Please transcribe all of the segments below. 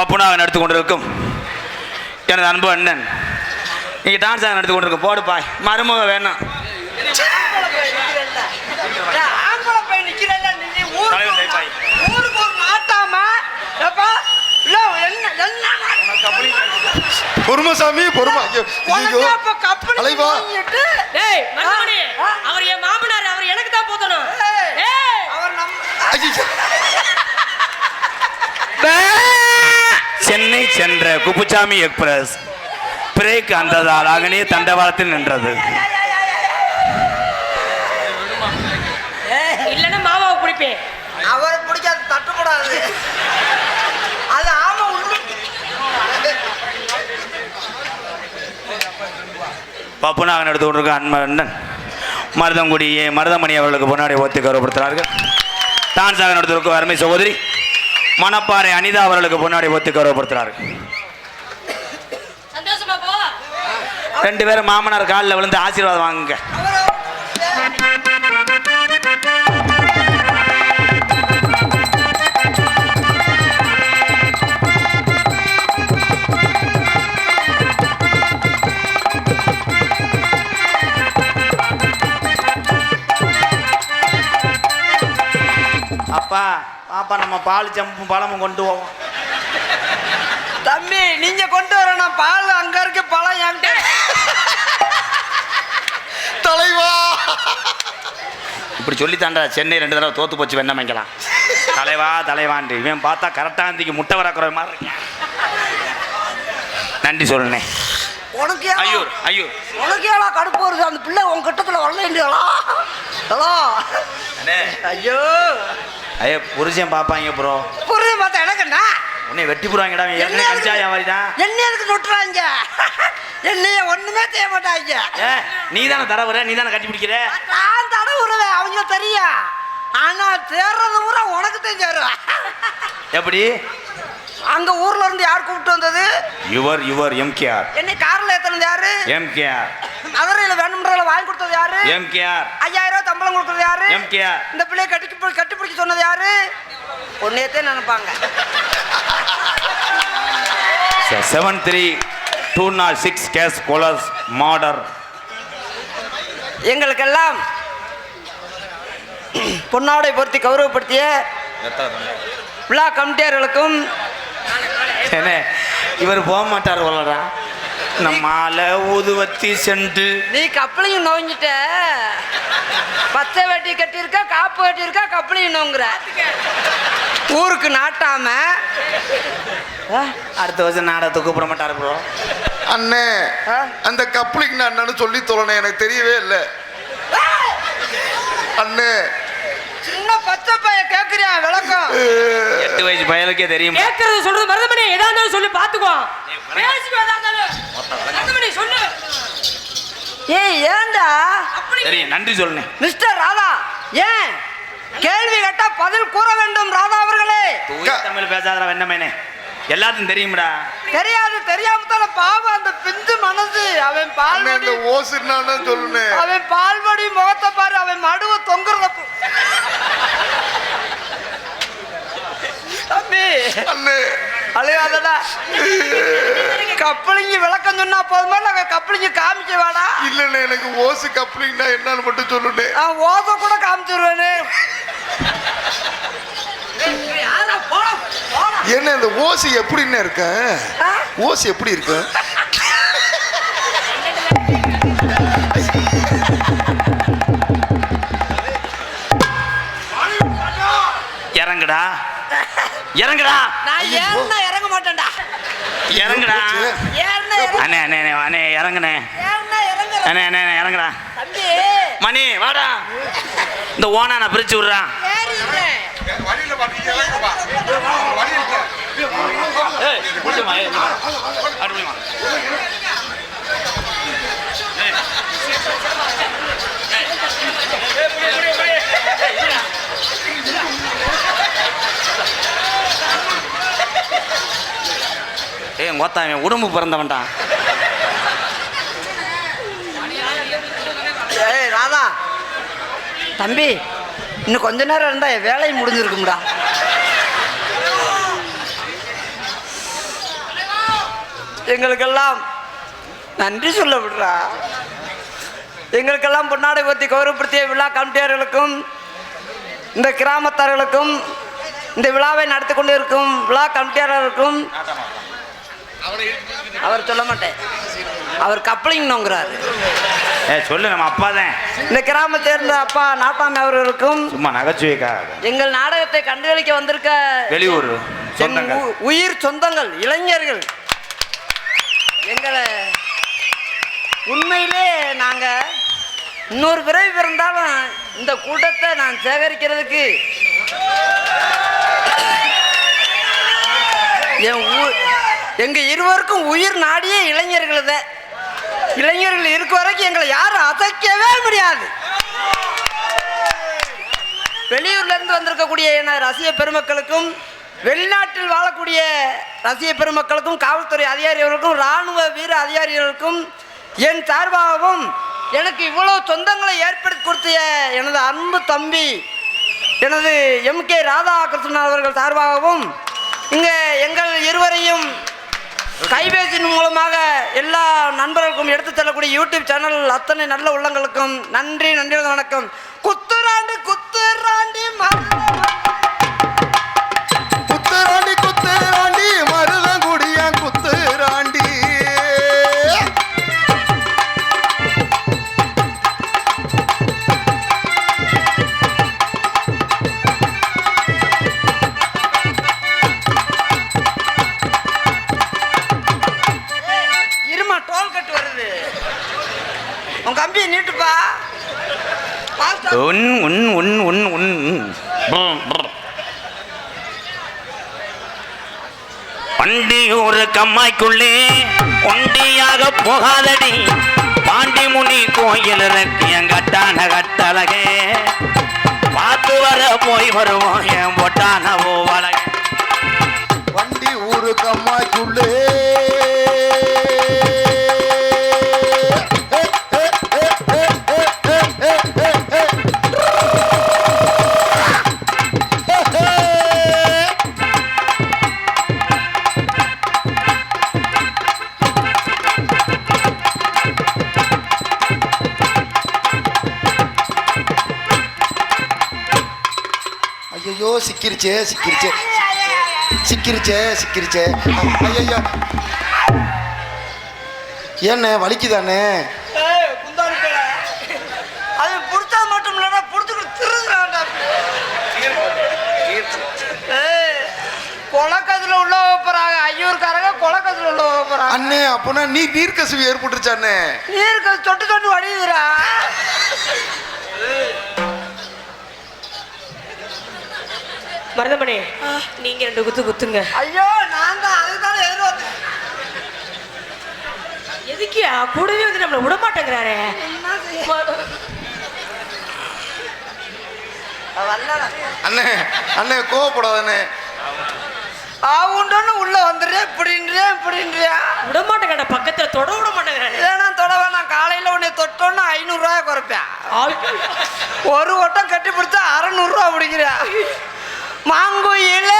பப்புனாவை நடத்தி கொண்டிருக்கும் எனது அன்பு அண்ணன். நீங்க டான்ஸ் ஆக நடத்தி கொண்டிருக்க போடுப்பா மருமக வேணாம்? பொறுமசாமி பொறுமா. தலைவா? அவர் என் மாமனார் அவர் எனக்கு தான் போத்தணும். அவர் நம்ம ஐயோ. சென்னை சென்ற குப்புசாமி எக்ஸ்பிரஸ் பிரேக் அந்ததால் அகனே தண்டவாளத்தில் நின்றது. இல்லைன்னா மாமாவை பிடிப்பேன். அவரை பிடிக்காது தட்டுப்படாது அது ஆமா உள்ள பப்புனாக நடத்தி கொண்டிருக்க அண்ணன் மருதங்குடி மருதமணி அவர்களுக்கு பொன்னாடி ஒத்தி கௌரவப்படுத்துகிறார்கள். டான்ஸாக நடத்திருக்கும் அருமை சகோதரி மணப்பாறை அனிதா அவர்களுக்கு பொன்னாடி ஒத்தி கௌரவப்படுத்துகிறார்கள் போ. ரெண்டு பேரும் மாமனார் காலில் விழுந்து ஆசீர்வாதம் வாங்குங்க. அப்பா பாப்பா நம்ம பால் சம்பும் பழமும் கொண்டு போவோம். தம்பி நீங்க கொண்டு வரணும். பால் அங்க இருக்கு பழம் என்கிட்ட. தலைவா. இப்படி சொல்லித்தாண்டா சென்னை ரெண்டு தடவை தோத்து போச்சு வெண்ணமைக்கலாம் தலைவா தலைவாண்டு. இவன் பார்த்தா கரெக்டாந்திக்கு முட்டை வரக்குற மாதிரி இருக்கான். நன்றி சொல்லுனே உனக்கு ஐயோ ஐயோ உனக்கு ஏடா கடுப்பு வருது? அந்த பிள்ளை உன் கிட்டத்துல வரல இல்லையா ஹலோ ஐயோ. ஐயோ புருஷன் பார்ப்பாங்க ப்ரோ புரியுது பார்த்தா எனக்கு என்ன உன்னை வெட்டி போடுவாங்கடா ஏற்கனவே கஞ்சா வியாபாரி தான் என்ன எதுக்கு நொட்டுறாங்க? என்னைய ஒண்ணுமே செய்ய மாட்டாங்க. நீ தானே தரவுற நீ தானே கட்டி பிடிக்கிற? நான் தடவை விடுவேன் அவங்க தெரியும். ஆனா தேர்றது பூரா உனக்கு சேரும். எப்படி? அங்க ஊர்ல இருந்து யார் கூப்பிட்டு வந்தது? Your your MKR. என்னை கார்ல ஏத்தனது யாரு? எம்கேஆர். மதுரையில வேணும்ன்றத வாங்கி கொடுத்தது யாரு? எம்கேஆர். ஐயாயிரம் ரூபாய் சம்பளம் கொடுத்தது யாரு? எம்கேஆர். இந்த பிள்ளைய கட்டி கட்டி பிடிக்க சொன்னது யாரு? ஒன்னேத்தே நினைப்பாங்க. Seven three two nought six case goals மாடர் எங்களுக்கெல்லாம் பொன்னாடை பொருத்தி கௌரவப்படுத்திய விழா கமிட்டியர்களுக்கும் என்ன இவர் போக மாட்டார் போலடா நம்மால ஊதுவத்தி சென்று நீ கப்பலையும் நோங்கிட்ட பச்சை வெட்டி கட்டியிருக்க காப்பு கட்டியிருக்க கப்பலையும் நோங்குற. ஊருக்கு நாட்டாம. அடுத்த வருஷம் நாடகத்தை கூப்பிட மாட்டார் ப்ரோ அண்ணே ஆ? அந்த கப்ளிங் நான் என்னன்னு சொல்லி தொலைனே எனக்கு தெரியவே இல்லை. அண்ணே பச்சை பையன் கேக்குறியா? விளக்கம். எட்டு வயசு பயலுக்கே தெரியும். கேட்கறது சொல்றது மருதமணி எதா இருந்தாலும் சொல்லி பாத்துக்கோ. பேசிக்கோ எதா இருந்தாலும். மருதமணி சொல்லு. ஏய் ஏண்டா நன்றி சொல்லுனே மிஸ்டர் ராதா ஏன்? கேள்வி கேட்டா பதில் கூற வேண்டும் ராதா அவர்களே. தூய தமிழ் பேசாதடா வெண்ணமேனே. எல்லாத்தையும் தெரியும்டா. தெரியாது தெரியாம தானே பாவம் அந்த பிஞ்சு மனசு. அவன் பால்வடி இந்த ஓசு என்னன்னு சொல்லுனே. அவன் பால்வடி முகத்தை பாரு அவன் மடுவ தொங்குறத பு- தம்பி அண்ணே அழுகாதடா. கப்பலிங்க விளக்கம் சொன்னா போதுமா? நாங்க கப்பலிங்க காமிக்க வேடா. இல்லண்ணே எனக்கு ஓசு கப்ளிங்னா என்னன்னு மட்டும் சொல்லுனே நான் ஓத கூட காமிச்சிருவேனே என்ன இந்த ஓசு எப்படின்னு இருக்க? ஆ? ஓசு எப்படி இருக்கு? இறங்குடா. இறங்குடா. நான் ஏறினா இறங்க மாட்டேன்டா. இறங்குடா. ஏறினா அண்ணே அண்ணே அண்ணே, இறங்குனே அண்ணே அண்ணே இறங்குடா. தம்பி. மணி வாடா. இந்த ஓனா நான் பிரிச்சு விடுறான் ஏறிடுறேன் ஏய், பிடிச்சுமா, ஏய், வா. அப்படி வா. ஏய். ஏய் மொத்தம் உடம்பு பிறந்தவன்டா. ஏய் ராதா. தம்பி இன்னும் கொஞ்ச நேரம் இருந்தா என் வேலையும் முடிஞ்சிருக்கும்டா. எங்களுக்கெல்லாம் நன்றி சொல்ல விடுறா. எங்களுக்கெல்லாம் பொன்னாடை பற்றி கௌரவப்படுத்திய விழா கமிட்டியார்களுக்கும் இந்த கிராமத்தார்களுக்கும் இந்த விழாவை நடத்தி கொண்டு இருக்கும் விழா கமிட்டியாளருக்கும் அவர் சொல்ல மாட்டேன். அவர் கப்ளிங் நோங்குறாரு ஏ சொல்லு நம்ம அப்பா தான். இந்த கிராமத்தை சேர்ந்த அப்பா நாட்டாமை அவர்களுக்கும் சும்மா நகைச்சுவைக்காக. எங்கள் நாடகத்தை கண்டுகளிக்க வந்திருக்க வெளியூர் சொந்தங்கள். உயிர் சொந்தங்கள் இளைஞர்கள். எங்களை உண்மையிலே நாங்க இன்னொரு பிறவி பிறந்தாலும் இந்த கூட்டத்தை நான் சேகரிக்கிறதுக்கு என் ஊ- எங்கள் இருவருக்கும் உயிர் நாடியே இளைஞர்கள் தான் இளைஞர்கள் இருக்க வரைக்கும் எங்களை யாரும் அசைக்கவே முடியாது. வெளியூர்லேருந்து வந்திருக்கக்கூடிய என ரசிக பெருமக்களுக்கும் வெளிநாட்டில் வாழக்கூடிய ரசிக பெருமக்களுக்கும் காவல்துறை அதிகாரிகளுக்கும் இராணுவ வீர அதிகாரிகளுக்கும் என் சார்பாகவும் எனக்கு இவ்வளோ சொந்தங்களை ஏற்படுத்தி கொடுத்த எனது அன்பு தம்பி எனது எம் கே ராதாகிருஷ்ணன் அவர்கள் சார்பாகவும் இங்கே எங்கள் இருவரையும் கைபேசியின் மூலமாக எல்லா நண்பர்களுக்கும் எடுத்து செல்லக்கூடிய யூடியூப் சேனல் அத்தனை நல்ல உள்ளங்களுக்கும் நன்றி நன்றி வணக்கம். குத்துராண்டு வண்டி ஒரு கம்மாய்க்குள்ளே ஒண்டியாக போகாதடி. பாண்டி முனி கோயில் இருக்கு கட்டான கட்டழகே. பார்த்து வர போய் வருவோம் என் பொட்டான போவலகே வண்டி ஒரு கம்மாய்க்குள்ளே. ஐயோ சிக்கிருச்சே சிக்கிருச்சே. சிக்கிருச்சே சிக்கிருச்சே. ஐயோ ஏண்ணே வலிக்குதானே கொலக்கத்துல உள்ள போறாங்க ஐயூர்காரங்க கொலக்கத்துல உள்ள போறாங்க அண்ணே அப்போனா நீ நீர்க்கசிவு ஏற்பட்டுருச்சாண்ணே? நீருக்கு தொட்டு தொட்டு வடியுதுடா. மருதமணி நீங்க ரெண்டு குத்து குத்துங்க. ஐயோ நான் தான் அதுதானே எதிர்பார்த்தேன் எதுக்கியா? கூடவே வந்து நம்மள விட மாட்டேங்கிறாரே. அண்ணே அண்ணே கோவப்படாதண்ணே. ஆவுண்டோன்னு உள்ள வந்துடுறேன். இப்படின்றியா இப்படின்றியா விட மாட்டேங்கிறா பக்கத்துல தொட விட மாட்டேங்கிறாரே. ஏன்னா தொட வேணாம். காலையில் உன்னை தொட்டோன்னு ஐநூறுரூவா குறைப்பேன். ஒரு வட்டம் கட்டி பிடிச்சா அறநூறுரூவா 忙过瘾了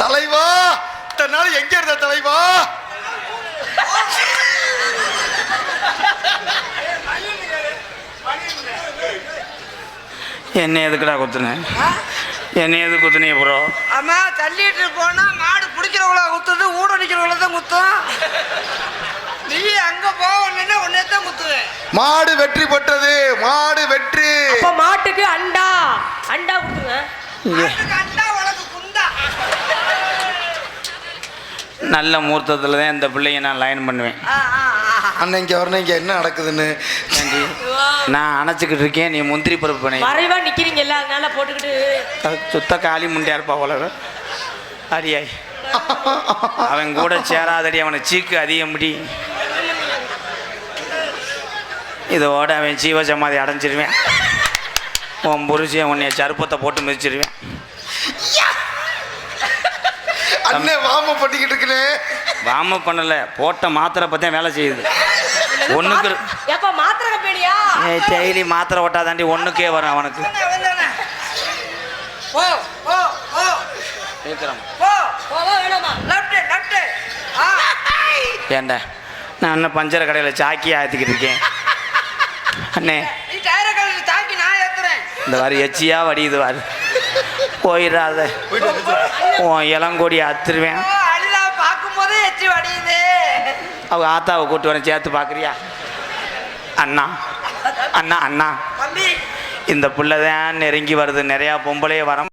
தலைவா! இத்தனை நாள் எங்க இருந்த தலைவா? என்ன எதுக்குடா குத்துன? என்ன எது குத்துனீங்க ப்ரோ அம்மா தள்ளிட்டு போனா மாடு பிடிக்கிறவங்கள குத்துது ஊட நிக்கிறவங்கள தான் குத்தும். நீ அங்க போகணுன்னா உன்னே தான் குத்துவேன். மாடு வெற்றி பெற்றது மாடு வெற்றி. அப்ப மாட்டுக்கு அண்டா அண்டா மாட்டுக்கு அண்டா உனக்கு குண்டா நல்ல முகூர்த்தத்தில் தான் இந்த பிள்ளைய நான் லைன் பண்ணுவேன். இங்க வரணும் இங்க என்ன நடக்குதுன்னு? ஏண்டி நான் அணைச்சிக்கிட்டு இருக்கேன் நீ முந்திரி பருப்பு பண்ணி மறைவா நிக்கிறீங்கல்ல அதனால போட்டுக்கிட்டு. சுத்த காளி முண்டியா இருப்பா உலக அடியாய். அவன் கூட சேராதடி அவனை சீக்கு அதிகம் முடி இதோட அவன் ஜீவ சமாதி அடைஞ்சிருவேன். உன் புருஷன் உன்னைய சருப்பத்தை போட்டு மிதிச்சிருவேன். அண்ணன் வாம பண்ணிக்கிட்டு இருக்கனே வாம பண்ணல. போட்ட மாத்திரை பற்றியும் வேலை செய்யுது. ஒன்றுக்கு எப்ப மாத்திரை கம்பெனியா? டெய்லி மாத்திரை ஓட்டாதாண்டி ஒன்றுக்கே வரும் அவனுக்கு. போ போ போ. கேட்குறான் போ போவா வேணாமா? லெஃப்ட் லெஃப்ட் ஆ. ஏண்டா நான் இன்னும் பஞ்சர கடையில் சாக்கி ஆற்றிக்கிட்டு இருக்கேன். அண்ணே. இந்த வாரி எச்சியா வடியுது வாரு. போயிடாத. உன் இளங்கோடி அத்துருவேன். பார்க்கும்போதே எச்சி வடியுது. அவங்க ஆத்தாவை கூட்டு வரேன் சேர்த்து பார்க்குறியா? அண்ணா அண்ணா அண்ணா. இந்த புள்ள தான் நெருங்கி வருது. நிறையா பொம்பளையே வர